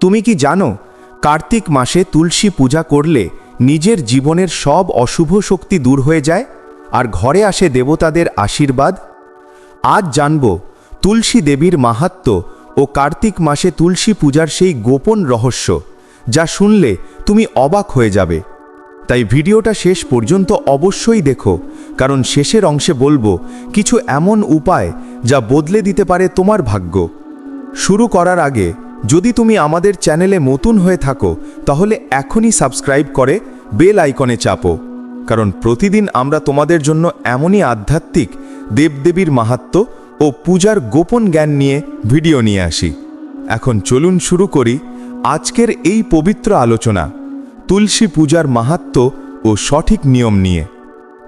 তুমি কি জানো, কার্তিক মাসে তুলসী পূজা করলে নিজের জীবনের সব অশুভ শক্তি দূর হয়ে যায়, আর ঘরে আসে দেবতাদের আশীর্বাদ? আজ জানব, তুলসী দেবীর মাহাত্ম্য ও কার্তিক মাসে তুলসী পূজার সেই গোপন রহস্য, যা শুনলে তুমি অবাক হয়ে যাবে। তাই ভিডিওটা শেষ পর্যন্ত অবশ্যই দেখো, কারণ শেষের অংশে বলব, কিছু এমন উপায় যা বদলে দিতে পারে তোমার ভাগ্য। শুরু করার আগে যদি তুমি আমাদের চ্যানেলে নতুন হয়ে থাকো, তাহলে এখনই সাবস্ক্রাইব করে বেল আইকনে চাপো। কারণ প্রতিদিন আমরা তোমাদের জন্য এমনই আধ্যাত্মিক, দেবদেবীর মাহাত্ম্য ও পূজার গোপন জ্ঞান নিয়ে ভিডিও নিয়ে আসি। এখন চলুন শুরু করি আজকের এই পবিত্র আলোচনা, তুলসী পূজার মাহাত্ম্য ও সঠিক নিয়ম নিয়ে।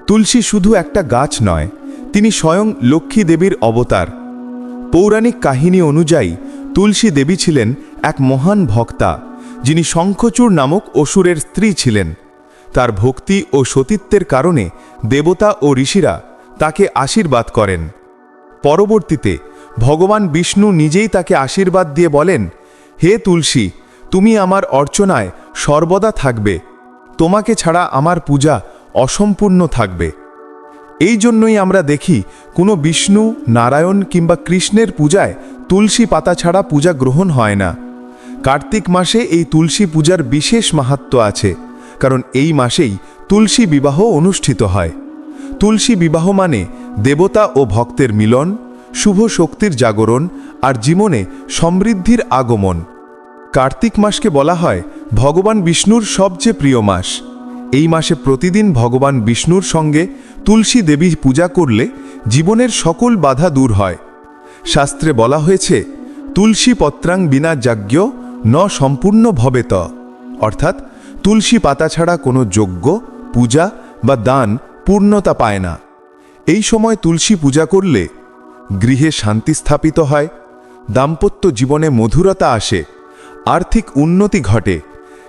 তুলসী শুধু একটা গাছ নয়, তিনি স্বয়ং লক্ষ্মী দেবীর অবতার। পৌরাণিক কাহিনী অনুযায়ী তুলসী দেবী ছিলেন এক মহান ভক্তা, যিনি শঙ্খচূড় নামক অসুরের স্ত্রী ছিলেন। তার ভক্তি ও সতীত্বের কারণে দেবতা ও ঋষিরা তাকে আশীর্বাদ করেন। পরবর্তীতে ভগবান বিষ্ণু নিজেই তাকে আশীর্বাদ দিয়ে বলেন, হে তুলসী, তুমি আমার অর্চনায় সর্বদা থাকবে। তোমাকে ছাড়া আমার পূজা অসম্পূর্ণ থাকবে। এই জন্যই আমরা দেখি, কোনো বিষ্ণু, নারায়ণ কিংবা কৃষ্ণের পূজায় তুলসী পাতা ছাড়া পূজা গ্রহণ হয় না। কার্তিক মাসে এই তুলসী পূজার বিশেষ মাহাত্ম্য আছে, কারণ এই মাসেই তুলসী বিবাহ অনুষ্ঠিত হয়। তুলসী বিবাহ মানে দেবতা ও ভক্তের মিলন, শুভ শক্তির জাগরণ আর জীবনে সমৃদ্ধির আগমন। কার্তিক মাসকে বলা হয় ভগবান বিষ্ণুর সবচেয়ে প্রিয় মাস। এই মাসে প্রতিদিন ভগবান বিষ্ণুর সঙ্গে তুলসী দেবী পূজা করলে জীবনের সকল বাধা দূর হয়। শাস্ত্রে বলা হয়েছে, তুলসী পত্রাং বিনা যাজ্ঞ ন সম্পূর্ণ ভবেত অর্থাৎ, তুলসী পাতা ছাড়া কোনো যজ্ঞ, পূজা বা দান পূর্ণতা পায় না। এই সময় তুলসী পূজা করলে গৃহে শান্তি স্থাপিত হয়, দাম্পত্য জীবনে মধুরতা আসে, আর্থিক উন্নতি ঘটে,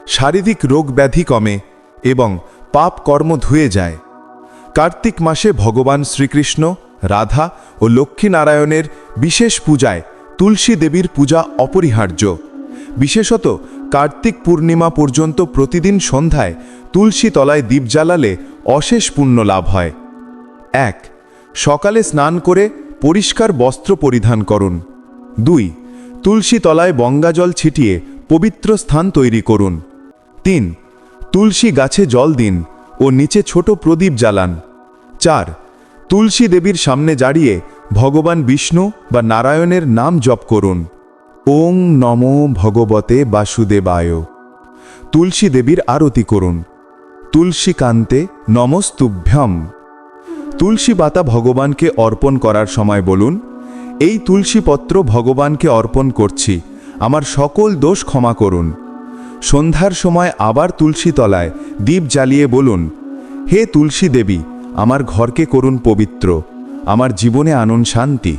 শারীরিক রোগ ব্যাধি কমে এবং পাপ কর্ম ধুয়ে যায়। কার্তিক মাসে ভগবান শ্রীকৃষ্ণ রাধা ও লক্ষ্মীনারায়ণের বিশেষ পূজায় তুলসী দেবীর পূজা অপরিহার্য। বিশেষত কার্তিক পূর্ণিমা পর্যন্ত প্রতিদিন সন্ধ্যায় তুলসী তলায় দীপ জ্বালালে অশেষ পুণ্য লাভ হয়। এক, সকালে স্নান করে পরিষ্কার বস্ত্র পরিধান করুন। দুই, তুলসী তলায় গঙ্গাজল ছিটিয়ে পবিত্র স্থান তৈরি করুন। তিন, তুলসী গাছে জল দিন ও নিচে ছোট প্রদীপ জ্বালান। চার তুলসী দেবীর সামনে দাঁড়িয়ে ভগবান বিষ্ণু বা নারায়ণের নাম জপ করুন। ওং নম ভগবতে বাসুদেবায়। তুলসী দেবীর আরতি করুন। তুলসী কান্তে নমস্তুভ্যম। তুলসী পাতা ভগবানকে অর্পণ করার সময় বলুন, এই তুলসী পত্র ভগবানকে অর্পণ করছি, আমার সকল দোষ ক্ষমা করুন। সন্ধ্যার সময় আবার তুলসী তলায় দীপ জ্বালিয়ে বলুন, হে তুলসী দেবী আমার ঘরকে করুন পবিত্র আমার জীবনে আনন শান্তি।